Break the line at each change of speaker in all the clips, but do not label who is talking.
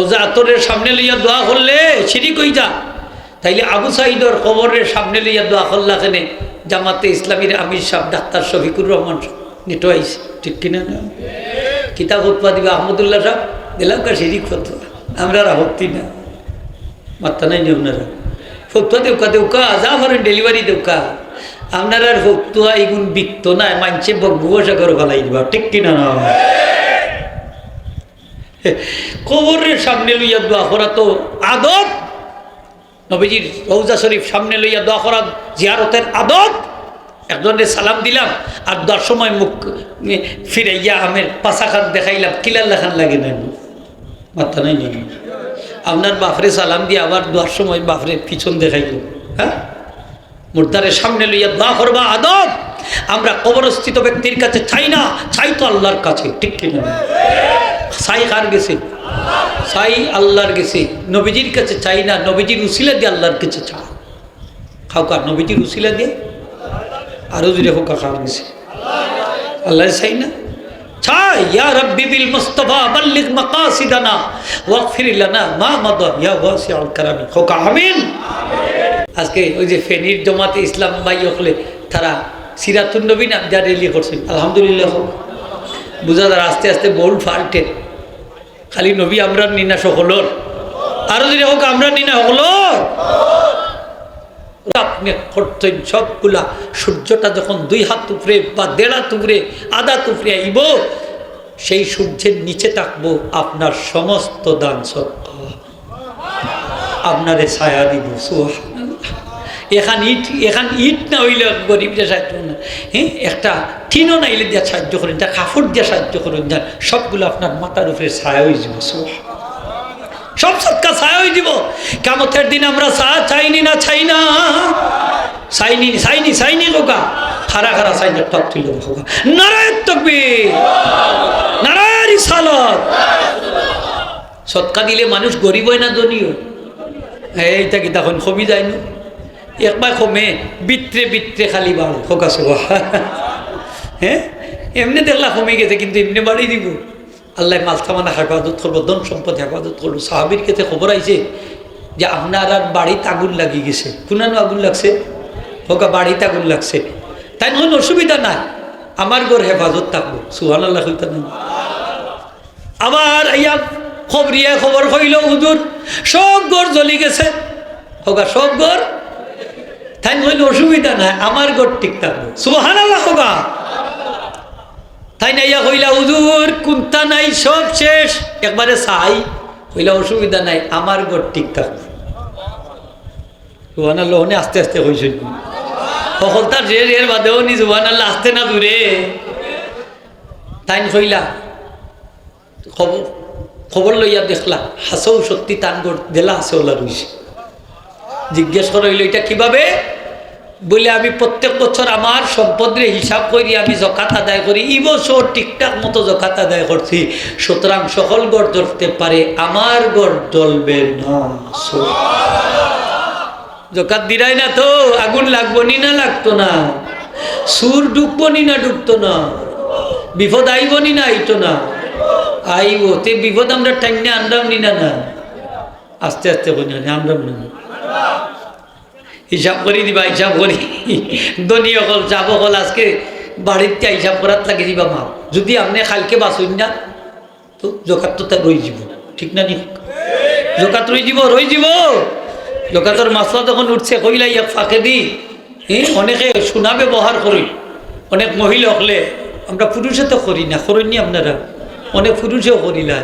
আতরের সামনে লইয়া দোয়া করলে সিঁড়ি কই যা? তাইলে আবু সাইদর কবরের সামনে লইয়া দোয়া করলা কেনে? জামাতে ইসলামীর আমির সাহেব, ডাক্তার শফিকুর রহমান নেটো আইসে ঠিক কিনা না? কিতাব উৎপা দিবা আহমদুল্লাহ সাহেব দিলাম কা সিঁড়ি ফতুয়া। আমরা রাহত্তি না। মাত্তা নাই নি আপনারা? ফতুয়া দেউকা দেউকা, যা পারেন ডেলিভারি দেউকা। আপনারা ফতুয়া এগুন বিকত না মানছে বকবসা করে ফেলাই দিবা। ঠিক কিনা না? কবরের সামনে লইয়া দোয়া করা তো আদত নবীজির রৌজা শরীফ সামনে লইয়া দোয়া করা জিয়ারতের আদত একজনের সালাম দিলাম আর দশ সময় মুখ ফিরাইয়া আমের পাশা খান দেখাইলাম কিলাল্লা খান লাগে না মাথা নাই নাকি আপনার বাফরে সালাম দিয়ে আবার দোয়ার সময় বাফরে পিছন দেখাইল। হ্যাঁ? মুর্দারের সামনে লইয়া দোয়া করবা আদব। আমরা কবরস্থিত ব্যক্তির কাছে চাই না, চাই তো আল্লাহর কাছে, ঠিক কিনা? সাই কার গেছে? সাই আল্লাহর গেছে। নবীজির কাছে চাই না, নবীজির উসিলা দিয়ে আল্লাহর কাছে চা খাও কার, নবীজির উসিলা দিয়ে? আরও জুড়ে হোক, কার গেছে। আল্লাহ চাই না? মা আজকে ওই যে জমাতে ইসলাম ভাই হলে তারা সিরাতুন আলহামদুলিল্লাহ। বুঝা তারা আস্তে আস্তে বোল্ড ফাল্টে। খালি নবী আমরা নিনা সকলর। আরও যদি হোক আমরা নিনা সকলর। আপনি করতেন সবগুলা। সূর্যটা যখন দুই হাত উপরে বা দেড় উপরে, আধা উপরে আইব, সেই সূর্যের নিচে থাকব আপনার সমস্ত দান সত্য। আপনারে ছায়া দিব, সুবহানাল্লাহ। এখান ইট এখান ইট না হইলে গরিবরা সাহায্য না। হ্যাঁ একটা টিনও না হইলে দিয়ে সাহায্য করেন যা কাপড় দিয়ে সাহায্য করেন যান সবগুলো আপনার মাথার উপরে ছায়া হয়ে যাব। সব সৎকা ছায়া হয়ে দিব কামতের দিন আমরা চা চাইনি না চাই না। চাইনি চাইনি চাইনি লোকা খারা খারা চাইনি টপ তুলে নারায়ণ তকবি নারায়ণ সালত সৎকা দিলে মানুষ গরিব হয় না ধনীয় এইটা কি তখন কমি যায় না একবার কমে, বিত্রে বিত্রে খালি বাড়ে হোকা সোয়া হ্যাঁ? এমনি দেখলা কমে গেছে, কিন্তু এমনি বাড়ি দিব। আল্লাহ মালথামানা হেফাজত করব, ধন সম্পদ হেফাজত করব। সাহাবির কাছে খবর আইছে যে আপনার আর বাড়িতে আগুন লাগিয়ে গেছে। কোনানো আগুন লাগছে? হোকা, বাড়িতে আগুন লাগছে। তাই নয় অসুবিধা নাই। আমার ঘর হেফাজত থাকব। সুহান আল্লাহ আবার ইয়া খবরিয়া খবর হইল, হুজুর, সব ঘর জ্বলি গেছে। হোগা সব ঘর তাই হইলে অসুবিধা নাই, আমার ঘর ঠিক থাকব। সুহান আল্লাহ হোগা। তাই না ইয়া হইলা, হুজুর, কুন্তা নাই, সব শেষ। একবারে চাই হইলা, অসুবিধা নাই, আমার ঘর ঠিক থাকব। সুহান আল্লাহ আস্তে আস্তে হয়েছে সকল তার যে এর বাদেও নি সুহান আল্লাহ আসতে না দূরে। তাই হইলা খবর খবর লইয়া দেখলা হাসও সত্যি তানগর দেলা হাসে ওলা রইছে। জিজ্ঞেস করা হইল, এটা কীভাবে? বলে আমি প্রত্যেক বছর আমার সম্পদের হিসাব করি, আমি জকাত আদায় করি, এই বছর ঠিকঠাক মতো জকাত আদায় করছি। সুতরাং সকল গড় ধরতে পারে, আমার গড় জ্বলবে না। জকাত দিরাই না তো, আগুন লাগবো নি না লাগতো না? সুর ডুববো নি না ডুবতো না? বিপদ আইব নি না আইতো না? আইব, তে বিপদ আমরা টাইনে আনলাম নি না না? আস্তে আস্তে না আমরাম না। হিসাব করি দিবা, হিসাব করি। ধনী অকল যাব অকল আজকে বাড়িতে হিসাব করার লাগে দিবা মা যদি আপনি খালকে বাঁচুন না, তো জকাত তো তার রই যাব ঠিক না নি? জকাত রই যাব রই যাব জকাতর মাসলা যখন উঠছে কইলাই ইয়াক ফাঁকে দি। হ্যাঁ অনেকে সোনা ব্যবহার করি অনেক মহিলা হলে আমরা পুরুষে তো করি না করেননি আপনারা? অনেক পুরুষেও করি না।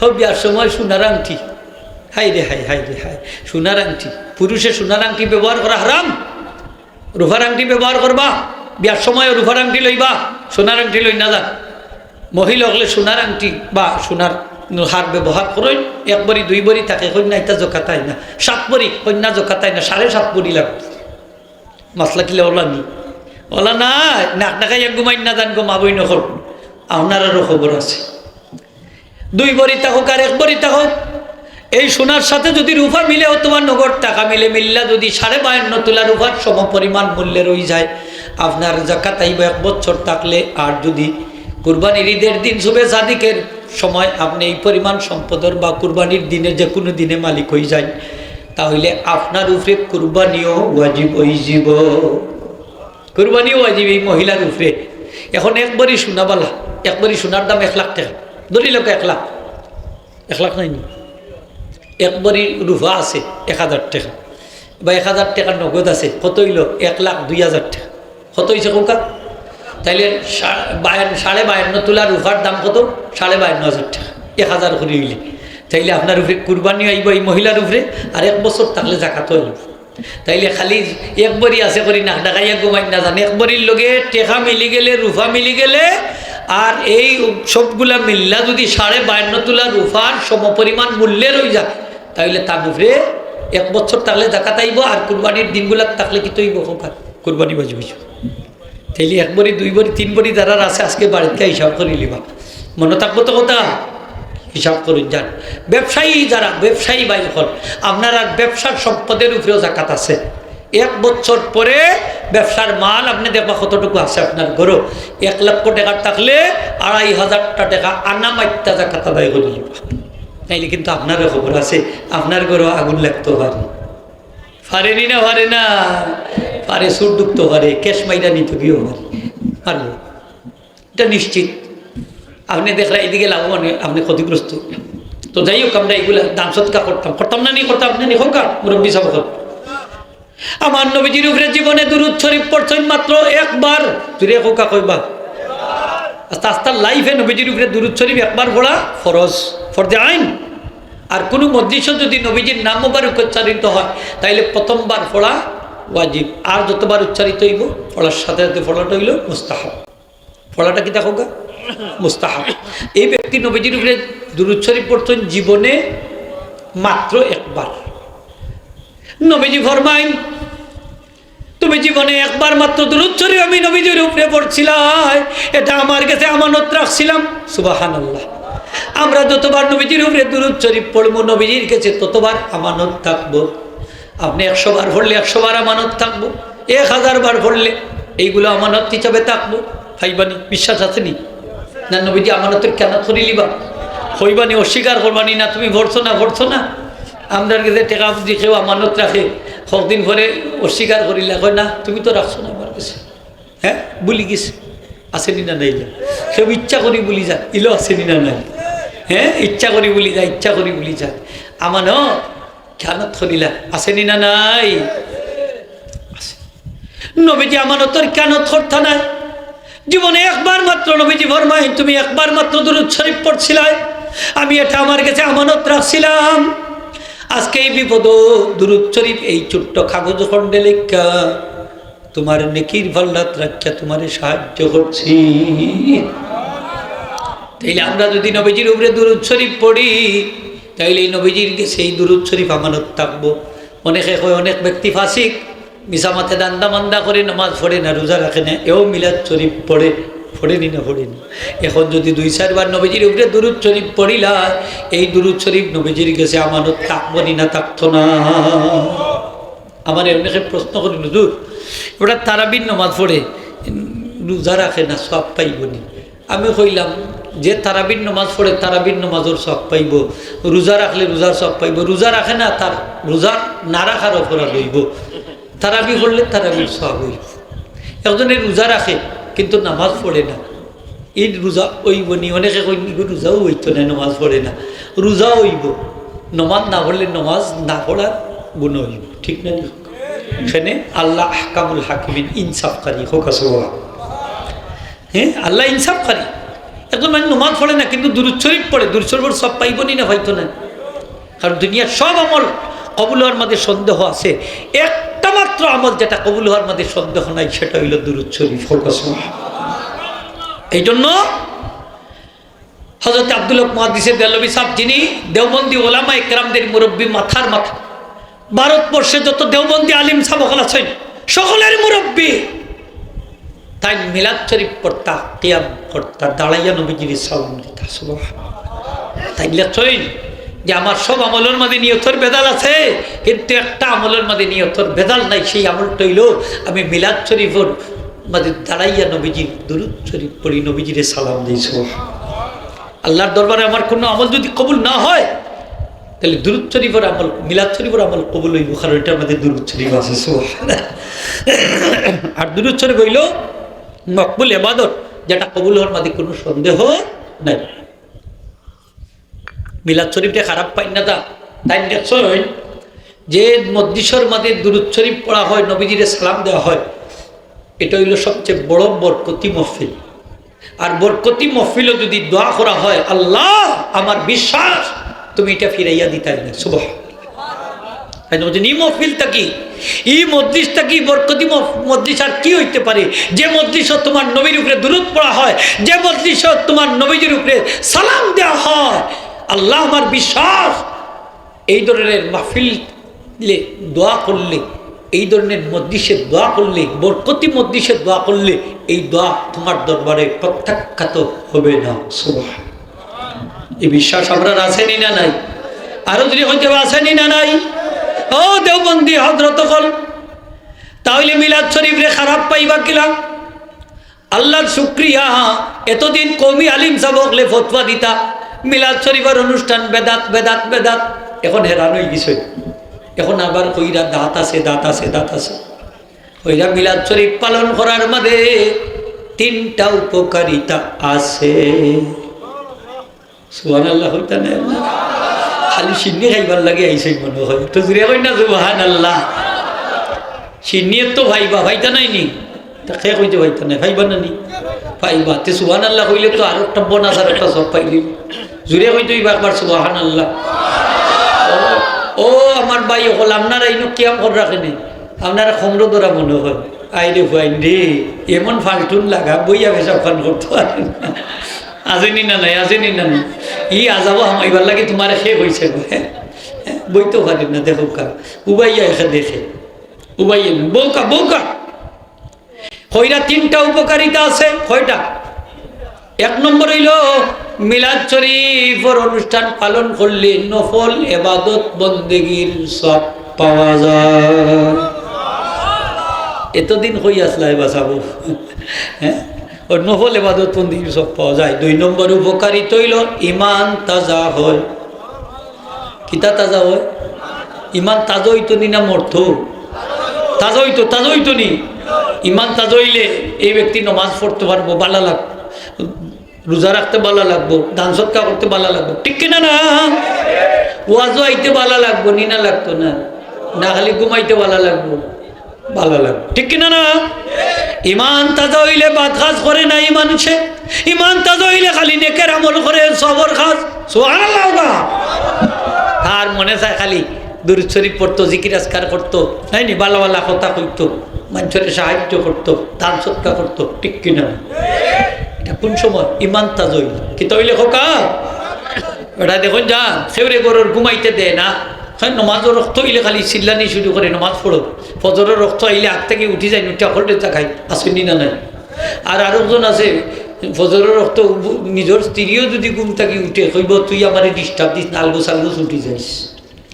হোক বিয়ার সময় সোনার আংটি হাই রে হাই হাই রে হাই সোনার আংটি পুরুষে সোনার আংটি ব্যবহার করা হারাম। রুফার আংটি ব্যবহার করবা, বিয়ার সময় রুফার আংটি লইবা, সোনার আংটি লই না যান মহিলা হলে সোনার আংটি বা সোনার হার ব্যবহার করেন, এক বড়ি, দুই বড়ি থাকে, কন্যা ইটা জোকাতাই না। সাত বড়ি, কন্যা জোকাতাই না, সাড়ে সাত বড়ি লাগবে মাসলা কিলে ওলা নি? ওলা না নাক নাকাই এক ঘুমাই না জান ঘুমাবই নকর আপনারও খবর আছে। দুই বড়ি থাকুক আর এক বড়ি থাকুক। এই সোনার সাথে যদি রুফা মিলে তোমার নগদ টাকা মিলে মিল্লা, যদি সাড়ে বায়ান্ন তোলা রুফার সম পরিমাণ মূল্যে রয়ে যায়, আপনার জাকাত আইব এক বছর থাকলে, আর যদি কুরবানির ঈদের দিন শুভে সাদিকের সময় আপনি এই পরিমাণ সম্পদের বা কুরবানির দিনে যে কোনো দিনে মালিক হয়ে যায় তাহলে আপনার উপরে কুরবানিও ওয়াজিব যাব। কুরবানিও ওয়াজিব এই মহিলার উপরে এখন একবারই শোনাবালা একবারই শোনার দাম এক লাখ টাকা। ধরি লোক এক লাখ। এক লাখ নাই নি? একবারই রুফা আছে, এক হাজার টাকা। বা এক হাজার টাকার নগদ আছে, কত হইল? এক লাখ দুই হাজার টাকা। কত হয়েছে কৌকা তাইলে সাড়ে বায়ান্ন তোলার রুফার দাম কত? সাড়ে বায়ান্ন হাজার টাকা। এক হাজার করে হইলে। তাইলে আপনার উপরে কুরবানি আইব এই মহিলার উপরে, আর এক বছর থাকলে জাকাত হইল। তাইলে খালি একবারই আছে করি না ডাকাইয়া ঘুমাই না জানে। একবারই লগে টেকা মিলি গেলে, রুফা মিলি গেলে, আর এই সবগুলা মিল্লা যদি সাড়ে বায়ান্ন তোলা রুফার সমপরিমাণ মূল্যের হয়ে যায় তাহলে তার উপরে এক বছর থাকলে জাকাত আইব আর কুরবানির দিনগুলা থাকলে কি তৈব হোকার কুরবানি বাজি বুঝব তাইলে এক বড়ি, দুই বড়ি, তিন বড়ি যারা আছে আজকে বাড়িতে হিসাব করে লিবা মনে থাকব তো কথা? হিসাব করুন যান ব্যবসায়ী যারা, ব্যবসায়ী বাই হল আপনার আর ব্যবসার সম্পদের উপরেও জাকাত আছে। এক বছর পরে ব্যবসার মাল আপনি দেখবা কতটুকু আছে আপনার গরো এক লক্ষ টাকার থাকলে আড়াই হাজারটা টাকা আনা মাইত্যা জাকাত আদায় করে লিবা তাইলে কিন্তু আপনারও খবর আছে আপনার গরো আগুন লাগতে পারে। পারেনি না, পারে না। পারে সুর ডুবতে পারে, ক্যাশ মাইরা নিতে গিয়েও পারে। পারব এটা নিশ্চিত। আপনি দেখলে এদিকে লাভবান আপনি ক্ষতিগ্রস্ত। তো যাই হোক, আমরা এগুলা দান সৎকার করতাম। করতাম না নি করতাম, আপনি নি হোক মুরব্বী সব আমার নবীজির উপরে জীবনে দুরুদ শরীফ পড়ছেন মাত্র একবার। জুড়ে হোকা কইবা। আস্তে আস্তে লাইফে নবীজির উপরে দুরুদ শরীফ একবার পড়া ফরজ। ফরদে আইন আর কোনো মসজিদও যদি নবীজির নাম মোবারক উচ্চারিত হয়, তাইলে প্রথমবার পড়া ওয়াজিব। আর যতবার উচ্চারিত হইব পড়ার সাথে সাথে পড়াটা হইল মুস্তাহাব। পড়াটা কি দেখো গা? মুস্তাহাব। এই ব্যক্তি নবীজির উপরে দুরুদ শরীফ পড়ছেন জীবনে মাত্র একবার। নবীজি ফরমাইন, তুমি জীবনে একবার মাত্র দূরচ্ছরি আমি নবীজির উপরে পড়ছিলাম এটা আমার কাছে আমানত রাখছিলাম। সুবাহান আল্লাহ আমরা যতবার নবীজির উপরে দূরচ্ছরি পড়ব, নবীজির কাছে ততবার আমানত থাকব। আপনি একশো বার পড়লে একশো বার আমানত থাকব, এক হাজার বার পড়লে এইগুলো আমানত হিসাবে থাকব। ভাইবানি বিশ্বাস আছে নি? না, নবীজি আমানতের কেন করি লিবা? হইবানি অস্বীকার করবানি না তুমি ভরছো না ভরছো না? আমরা কাছে টেকা বুঝি কেউ আমানত রাখে কদিন পরে অস্বীকার করিলা, কয় না, তুমি তো রাখছো না আমার কাছে। হ্যাঁ বলি গেছে। আসেনি না নাই? কেউ ইচ্ছা করি বলি যা ইলো আসেনি না নাই? হ্যাঁ ইচ্ছা করি বলি যা, ইচ্ছা করি বলি যা। আমানত কেন ধরিলা আসেনি না নাই। নবীজি আমানতর কেন থরতা নাই। জীবনে একবার মাত্র নবীজি ফরমাই তুমি একবার মাত্র দুরুদ শরীফ পড়ছিলাই। আমি এটা আমার কাছে আমানত রাখছিলাম। আজকে এই বিপদ দুরুদ শরীফ, এই ছোট্ট কাগজ খণ্ডে লেখা। তোমার নেকির ভাল্লাত রাখা তোমারে সাহায্য করছি। তাইলে আমরা যদি নবীজির উপরে দুরুদ শরীফ পড়ি তাইলে এই নবীজির সেই দুরুদ শরীফ আমানত থাকব। অনেকে কয় অনেক ব্যক্তি ফাঁসিক মিসামাতে দান্দা মান্দা করে নামাজ পড়ে না রোজা রাখে না এও মিলাদ শরীফ পড়ে পড়েনি না পড়েনি এখন যদি দুই চারবার নবীজির উপরে দুরুদ শরীফ পড়িলা এই দুরুদ শরীফ নবীজির কাছে আমানত থাকব নি থাকতো না। আমার অনেকে প্রশ্ন করি হুজুর ওটা তারাবির নমাজ উম, রোজা রাখে না সব পাইবনি আমি কইলাম যে তারাবির নমাজ পড়ে তারাবির নমাজের সব পাইব, রোজা রাখলে রোজার সব পাইব, রোজা রাখে না তার রোজা না রাখার অপরাধ হইব। তারাবি পড়লে তারাবির সব হইব। একজনে রোজা রাখে কিন্তু নামাজ পড়ে না। ঈদ রোজা ওইব নি, অনেকে রোজাও হইতো না, নমাজ পড়ে না। রোজা হইব। নমাজ না পড়লে নমাজ না পড়ার গুণ হইব। ঠিক না এখানে আল্লাহ আহকামুল হাকিমিন ইনসাফকারী, হোক হ্যাঁ আল্লাহ ইনসাফকারী। একজন মানে নমাজ পড়ে না, কিন্তু দুরুদ পড়ে। দুরুদ সব পাইব নি, হয়তো না। কারণ দুনিয়ার সব আমল কবুল হওয়ার মধ্যে সন্দেহ আছে। একটা মাত্র আমল যেটা কবুল হওয়ার মধ্যে সন্দেহ নাই, সেটা হইল দুরুদ শরীফ। এই জন্য হজরত আব্দুল মহাদিসের দেলবি সাহেব যিনি দেওবন্দি ওলামা একরামদের মুরব্বী, মাথার মাথা। ভারতবর্ষে যত দেওবন্দি আলিম সাবকল আছেন, সকলের মুরব্বী। তাই মিলাদ শরীফ কর্তা কিয়াম কর্তা দাঁড়াইয়া নবীজির সালাম দিতা সুবাহ তাই লেখছেন যে আমার সব আমলের মধ্যে নিয়তর বেদাল আছে, কিন্তু একটা আমলের মধ্যে নিয়তর বেদাল নাই, সেই আমলটা হইল আমি মিলাদ শরীফর মাঝে দাঁড়াইয়া নবীজির দুরুদ শরীফ পড়ি নবীজিরে সালাম সুবাহ আল্লাহর দরবারে আমার কোনো আমল যদি কবুল না হয়, তাহলে দুরুদ শরীফের আমল মিলাদ শরীফের আমল কবুল হইব, কারণ এটার মধ্যে দুরুদ শরীফ আছে। আর দুরুদ শরীফ হইল মকবুল এবাদত যেটা কবুল হওয়ার মধ্যে কোনো সন্দেহ নাই। মিলাদ শরীফটা খারাপ পাই না তা? তাই দেখছই যে মদ্দিসর মাঝে দুরুদ শরীফ পড়া হয়, নবীজিরে সালাম দেওয়া হয়, এটা হইল সবচেয়ে বড় বরকতি মহফিল। আর বরকতি মহফিলও যদি দোয়া করা হয়, আল্লাহ আমার বিশ্বাস, তুমি এটা ফিরাইয়া দিতাই না শুভ ই মহফিলটা কি? ই মদ্রিসটা কি বরকতি মদ্রিস আর কি হইতে পারে? যে মদ্রিস তোমার নবীর উপরে দূরত পড়া হয়, যে মদ্রিস তোমার নবীজির উপরে সালাম দেওয়া হয়, আল্লাহ আমার বিশ্বাস, এই ধরনের মাহফিলে দোয়া করলে, এই ধরনের মদ্রিসের দোয়া করলে, বরকতি মদ্রিসের দোয়া করলে, এই দোয়া তোমার দরবারে প্রত্যাখ্যাত হবে না। এই বিশ্বাস আপনার আছেনি না নাই? আরও যদি হইতে আসেনি না নাই? ও দেওবন্দি হজরত হল তাহলে মিলাদ শরীফ রে খারাপ পাইবা কিলাম আল্লাহর শুক্রিয়া, এতদিন কমি আলিম সাবকলে ফতোয়া দিতা, মিলাদ শরীফের অনুষ্ঠান বেদাত বেদাত বেদাত, এখন হেরান হয়ে গেছে। এখন আবার কইরা দাঁত আছে দাঁত আছে দাঁত আছে। কইরা মিলাদ শরীফ পালন করার মধ্যে তিনটা উপকারিতা আছে। সুহান আল্লাহ হইতা না খালি সিন্নি খাইবার লাগে আইসে মনে হয়। তো জুড়ে কই না সুহান আল্লাহ সিন্নিয়ে তো ভাইবা, ভাইতা নাই নি? তাকে কইতে ভাইতা নাই? ভাইবা না নি? ভাইবা। তে সুহান আল্লাহ কইলে তো আর একটা বোনাস, আর একটা সব পাইলি। জুড়ে কইতে একবার সুহান আল্লাহ ও- আমার ভাই হল আপনারা ইনো কিয়াম করে রাখেনি আপনারা খমর ধরা মনে হয়। আইরে ভাই রে, এমন ফালটুন লাগা, বইয়া বেসা ফান করতে পারেন আজেনি না নাই আজেনি না নাই ই আজাবো হামাইবার লাগে তোমার শেষ হয়েছে হ্যাঁ হ্যাঁ, বইতেও না দেখো কা। উবাইয়া এসে দেখে। উবাইয়া বৌকা বৌকা কইরা তিনটা উপকারিতা আছে। কয়টা? এক নম্বর হইল মিলাদ শরীফর অনুষ্ঠান পালন করলে নফল এবাদত বন্দেগীর সব পাওয়া যায়। এতদিন হই আসলা এবার সাবু। হ্যাঁ ও নফল এবাদত বন্দেগীর সব পাওয়া যায়। দুই নম্বর উপকারিত হইল ইমান তাজা হয় কিতা তাজা হয় ইমান তাজা হইতো নি না মর্থ তাজা হইতো তাজা হইতো নি? ইমান তাজা এই ব্যক্তি নমাজ পড়তে পারব, বালা লাগ, রোজা রাখতে ভালো লাগবো, দান সৎকা করতে ভালো লাগবো। ঠিক কিনা না ওয়াজও আইতে ভালো লাগবো নি না লাগতো না। না খালি ঘুমাইতে ভালো লাগবো। ভালো লাগবে। ঠিক কিনা না? ইমান তাজা হইলে বাদ খাস করে না এই মানুষে ইমান তাজা হইলে খালি নেকের আমল করে, সবর খাস। তার মনে চায় খালি দুরুদ শরীফ পড়তো, জিকির আজকার করতো, তাই নি? বালা বালা কথা কইতো, মানুষের সাহায্য করতো, দান সৎকা করতো, ঠিক কিনা এটা কোন সময়? ইমান তাজই কি তৈলে খোকা? ওটা দেখুন যা, সেউরে গরুর ঘুমাইতে দেয় না। হয় নমাজও রক্ত হইলে খালি চিল্লানি শুরু করে নমাজ পড়ো ফজরের রক্ত আইলে আগ থেকে উঠি যায় উঠে হলটে চাকাই আসেনি না নাই। আর আরেকজন আছে ফজরের রক্ত নিজের স্ত্রীও যদি ঘুম থাকি উঠে, কইব, তুই আমার ডিস্টার্ব দিস নালগো সালগো উঠি যাইস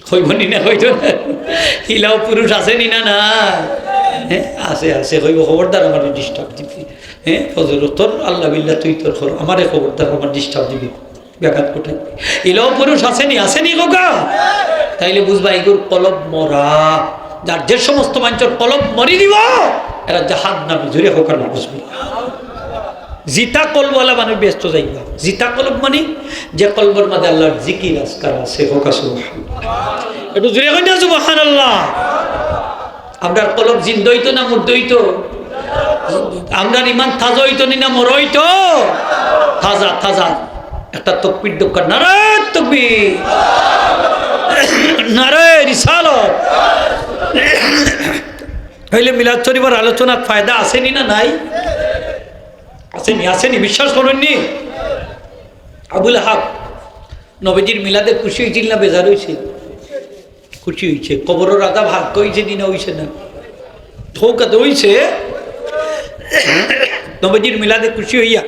কইব, নি না কইতো না হিলাও পুরুষ আছে নি না না আছে আছে, কইব খবরদার আমার ডিস্টার্ব দিবি। হ্যাঁ ফজর তোর আল্লাহ বিল্লাহ, তুই তোর খবর আমারে খবরদার আমার ডিস্টার্ব দিবি। ব্যাঘাত কোথায় ইলাও পুরুষ আসেনি আসেনি গোগা তাইলে বুঝবা এগুর কলব মরা। যার যে সমস্ত মানুষের কলব মরি দিব, এরা জাহান নামে জুড়ে হোকার না বুঝবি জিতা কলবলা মানুষ ব্যস্ত যাইবা। জিতা কলব মানে যে কলবর মাঝে আল্লাহর জিকির, আজকার আছে, হোকা সুবহান। একটু জুড়ে কই না সুবহান আল্লাহ আপনার কলব জিন্দ হইতো না মুর্দ হইতো। আমরার ইমান তাজা হইতো নি না, মর হইতো। তাজা তাজা। একটা তকবির দোকান নারে তকবির। নারে রিসালত। হইলে মিলাদ শরীফের আলোচনার ফায়দা আসেনি না নাই? আসেনি আসেনি, বিশ্বাস করেননি? আবুল হাব, নবীজির মিলাদে খুশি হয়েছিল না বেজার হয়েছে খুশি হয়েছে কবরের রাজা ভাগ্য হয়েছে দিনে হয়েছে না। ঠৌকাতে হয়েছে নবীজির মিলাদে খুশি হইয়া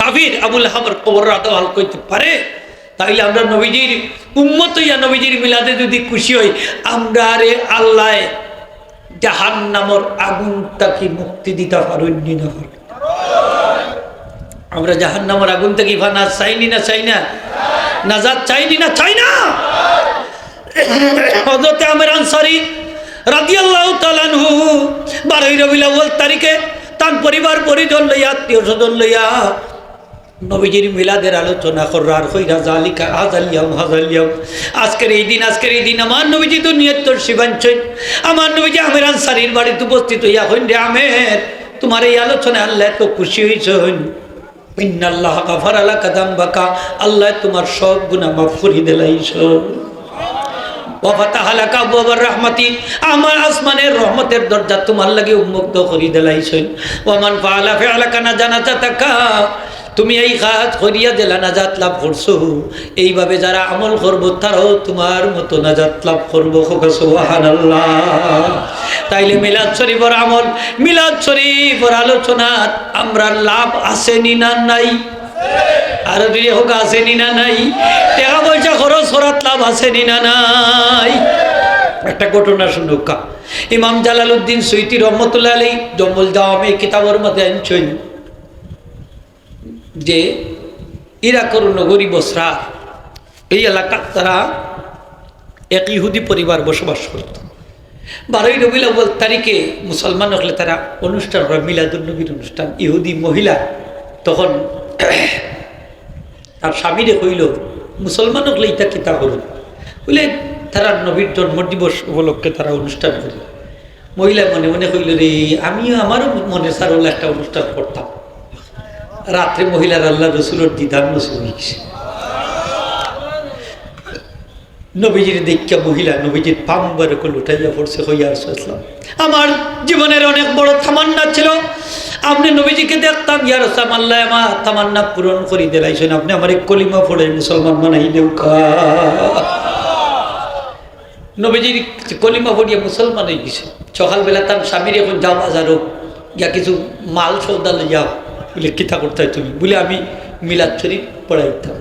কাফির আবুল হাবর কবর রাত হাল করতে পারে? তাইলে আমরা নবীজির উম্মত হইয়া নবীজির মিলাদে যদি খুশি হই, আমরা রে আল্লাহ জাহান নামর আগুন তাকে মুক্তি দিতে পারেননি না আমরা জাহান নামের আগুন থেকে ফানা চাইনি না চাই না? নাজাদ চাইনি না চাই না? হজরতে আমের আনসারি রাদিয়াল্লাহু তাআলাহু বারোই রবিউল আউয়াল তারিখে তার পরিবার, পরিজন লইয়া আত্মীয় স্বজন লইয়া নবীজির মিলাদের আলোচনা করার হইরা জালিকা হাজালিয়াম হাজালিয়াম। আজকের এই দিন, আজকের এই দিন আমার নবীজি তো নিয়ত্তর শিবাঞ্চই আমার নবীজি আমের আনসারির বাড়িতে উপস্থিত হইয়া হইন রে আমের, তোমার এই আলোচনায় আল্লাহ তো খুশি হয়েছেন ইন্নাল্লাহ আলা কাদাম বাকা আল্লাহ তোমার সব গুণা মাফ করি দিলাইছ আমার দরজা তোমার লাগে উন্মুক্ত করি দিলাইছেন। ওয়ামান ফাআলা ফিআলাকা না জানাতা তাকা তুমি এই কাজ করিয়া দিলা নাজাত লাভ করছ, এইভাবে যারা আমল করব, তারাও তোমার মতো নাজাত লাভ করব। তাইলে মিলাদ শরীফর আমল, মিলাদ শরীফর আলোচনা আমরা লাভ আসেনি না নাই? আরও দুই হোক, আসেনি না নাই? টাকা পয়সা খরচ করাত লাভ আসেনি না নাই? একটা ঘটনা শুনুক কা। ইমাম জালালউদ্দিন সৈতি রহমতুল্লাহ আলী জম্বুল দাওয়ামে কিতাবর মধ্যে আনছেন যে ইরাকর নগরী বসরা এই এলাকার তারা এক ইহুদি পরিবার বসবাস করত। বারোই রবিউল আউ্বাল তারিখে মুসলমান হলে তারা অনুষ্ঠান হয় মিলাদুল নবীর অনুষ্ঠান। ইহুদি মহিলা তখন তার স্বামীরে কইল মুসলমান হলে ইটা কিতা করুন বলে তারা নবীর জন্ম দিবস উপলক্ষে তারা অনুষ্ঠান করে মহিলা মনে মনে কইল রে, আমিও আমারও মনে সার হলো একটা অনুষ্ঠান করতাম। রাত্রে মহিলার আল্লাহ রসুলের দিদার নসুল নবীজির দেখা মহিলা, নবীজির পাম্বার করে উঠাইয়া পড়ছে হইয়া আসলাম আমার জীবনের অনেক বড় তামান্না ছিল। আপনি নবীজিকে দেখতাম ইয়ার আল্লাহ আমার তামান্না পূরণ করি দিলাইছেন। আপনি আমার কলিমা পড়ে মুসলমান মানাই নেউকা নবীজির কলিমা পড়িয়া মুসলমান হয়ে গেছে। সকালবেলা তার স্বামীর এখন যাও বাজারও গিয়া কিছু মাল সৌদা লই যাও বলে, কিতা করতে তুমি? বলে, আমি মিলাদ শরীফ পড়াইতাম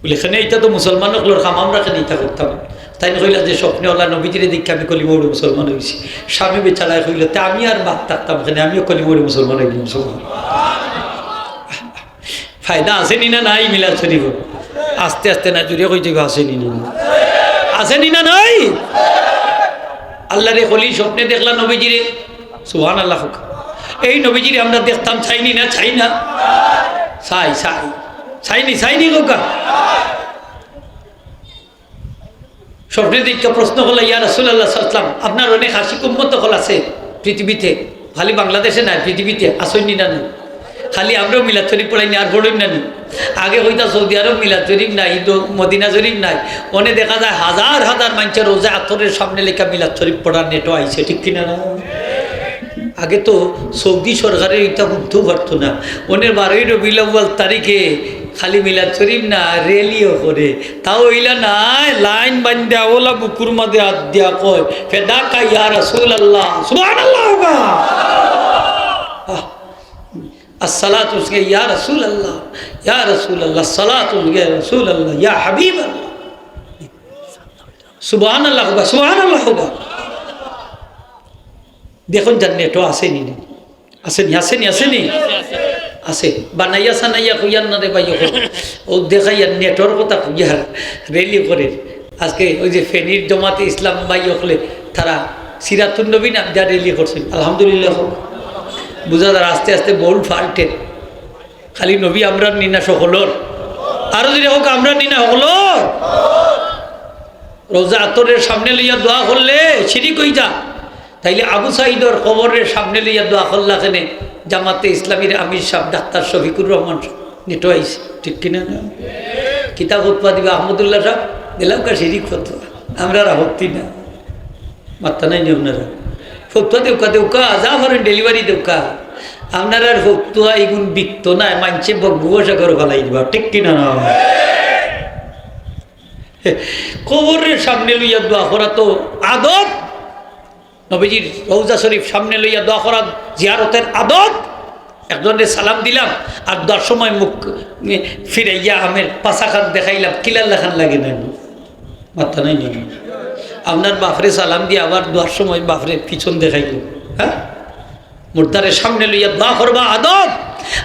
বলে, এখানে এইটা তো মুসলমান হলোর কাম আমরা এখানে এইটা করতাম। তাই কইলা যে, স্বপ্নে ওলা নবীজিরে দেখে আমি কলিমৌড়ে মুসলমান হয়েছি স্বামী বেচারায় কইল, তা আমি আর বাদ থাকতাম এখানে, আমিও কলিমৌড়ে মুসলমান হইলি মুসলমান ফায়দা আসেনি না নাই মিলাদ শরীফ? আস্তে আস্তে না জুড়ে কই যাবে আসেনি না আসেনি না নাই? আল্লাহ রে কলি স্বপ্নে দেখলাম নবীজিরে? সুহান আল্লাহ। এই নবীজিরে আমরা দেখতাম চাইনি না চাই না? চাই চাই চাইনি চাইনি কোকা স্বপ্নে দীক্ষা প্রশ্ন হলো, ইয়া রাসুল্লাহ সাল্লাম আপনার অনেক হাসি কুম্মত হল আছে পৃথিবীতে? খালি বাংলাদেশে নাই, পৃথিবীতে আসেননি না নাই? খালি আমরাও মিলাদ শরীফ পড়াইনি, আর পড়ই না নি। আগে হইতা সৌদি আরব মিলাদ শরীফ নাই তো মদিনা শরীফ নাই। অনেক দেখা যায় হাজার হাজার মানুষের রোজা আতরের সামনে লেখা মিলাদ শরীফ পড়ার নেটও আইছে, ঠিক কিনা না? আগে তো সৌদি সরকারের এটা উদ্যোগ করতো না ওনের বারোই রবিউল আউ্বাল তারিখে খালি মিলা শরীফ না রেলিও করে তাও ইলা নাই লাইন বান্ধা ওলা বুকুর মাঝে হাত দিয়া কয় ফেদা কা ইয়া রাসূল আল্লাহ সুবহানাল্লাহ হোগা আসসালাত উসকে ইয়া রাসূল আল্লাহ ইয়া রাসূল আল্লাহ সালাত উসকে রাসূল আল্লাহ ইয়া হাবিব আল্লাহ সুবহানাল্লাহ হোগা সুবহানাল্লাহ হোগা দেখুন যার নেটও আসেনি আসেনি আসেনি আসেনি আছে বানাইয়া সানাইয়া কইয়ার না রে ভাই ও দেখাইয়া নেটর কথা কইয়ার রেলি করে আজকে ওই যে ফেনীর জমাতে ইসলাম ভাই হলে তারা সিরাতুল নবী নাম যা রেলি করছেন আলহামদুলিল্লাহ। বুঝা যার আস্তে আস্তে বোল্ড ফাল্টে। খালি নবী আমরা নিনা সকলর আরও যদি হোক আমরা নিনা সকলর রোজা আতরের সামনে লইয়া দোয়া করলে সিঁড়ি কই যা। তাইলে আবু সাইদর কবরের সামনে লইয়া দোয়া করলা কেনে? জামাতে ইসলামীর আমির সাহ ডাক্তার শফিকুর রহমান নেটো ঠিক কিনা না? কিতাব উৎপা দিবা আহমদুল্লাহ সাহ দিলাম কা সিঁড়ি ফতুয়া। আমরা রাহতি না। মাত্তা নাই আপনারা। ফতুয়া দেউকা দেউকা, যা পারেন ডেলিভারি দেউকা। আপনার আর ফতুয়া এগুন বিকত না মানছে বসা করে ফেলাই দিবা। ঠিক কিনা না? কবরের সামনে লইয়া দোয়া করা তো আদত নবীজির রৌজা শরীফ সামনে লইয়া দোয়া করা জিয়ারতের আদত একজনের সালাম দিলাম, আর দশ সময় মুখ ফিরাইয়া আমের পাশা খান দেখাইলাম কিলাল্লা খান লাগে না মাথা নাই নাকি আপনার বাফরে সালাম দিয়ে আবার দোয়ার সময় বাফরে পিছন দেখাইল হ্যাঁ? মুর্দারের সামনে লইয়া দোয়া করবা আদব।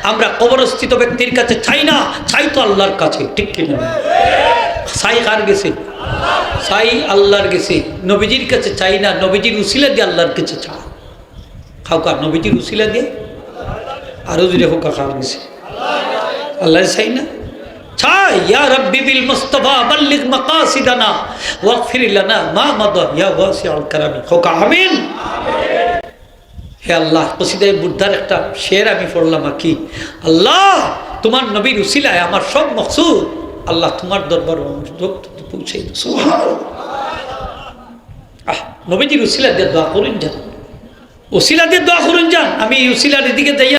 আমরা কবরস্থিত ব্যক্তির কাছে চাই না, চাই তো আল্লাহর কাছে, ঠিক কিনা? চাই কার গেছে? চাই আল্লাহর গেছে নবীজির কাছে চাই না, নবীজির উসিলা দিয়ে আল্লাহর কাছে চা খাও কা নবীজির উসিলা দিয়ে? আরও যদি হোক, খাওয়ার গেছে আল্লাহ চাই না? ইয়া বিল মুস্তাফা মা ইয়া আমিন। হে আল্লাহ বুদ্ধার একটা শের আমি পড়লাম কি আল্লাহ, তোমার নবীর উসিলায় আমার সব মকসুদ আল্লাহ তোমার দরবার পৌঁছে আহ, নবীজির উসিলা দিয়ে দোয়া করুন যান। উসিলা দিয়ে দোয়া করুন যান। আমি উসিলার যাই যাইয়া